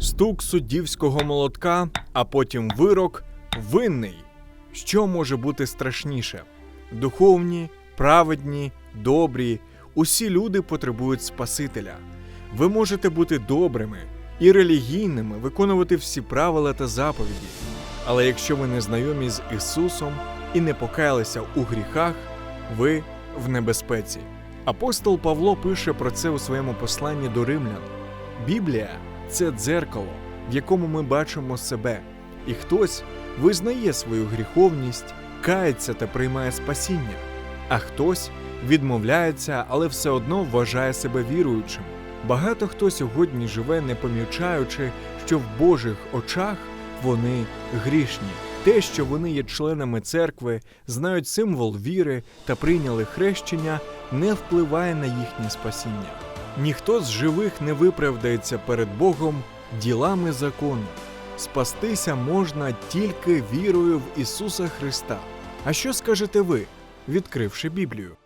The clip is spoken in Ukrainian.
Стук суддівського молотка, а потім вирок винний. Що може бути страшніше? Духовні, праведні, добрі, усі люди потребують Спасителя. Ви можете бути добрими і релігійними, виконувати всі правила та заповіді. Але якщо ви не знайомі з Ісусом і не покаялися у гріхах, ви в небезпеці. Апостол Павло пише про це у своєму посланні до римлян. Біблія це дзеркало, в якому ми бачимо себе, і хтось визнає свою гріховність, кається та приймає спасіння, а хтось відмовляється, але все одно вважає себе віруючим. Багато хто сьогодні живе, не помічаючи, що в Божих очах вони грішні. Те, що вони є членами церкви, знають символ віри та прийняли хрещення, не впливає на їхнє спасіння. Ніхто з живих не виправдається перед Богом ділами закону. Спастися можна тільки вірою в Ісуса Христа. А що скажете ви, відкривши Біблію?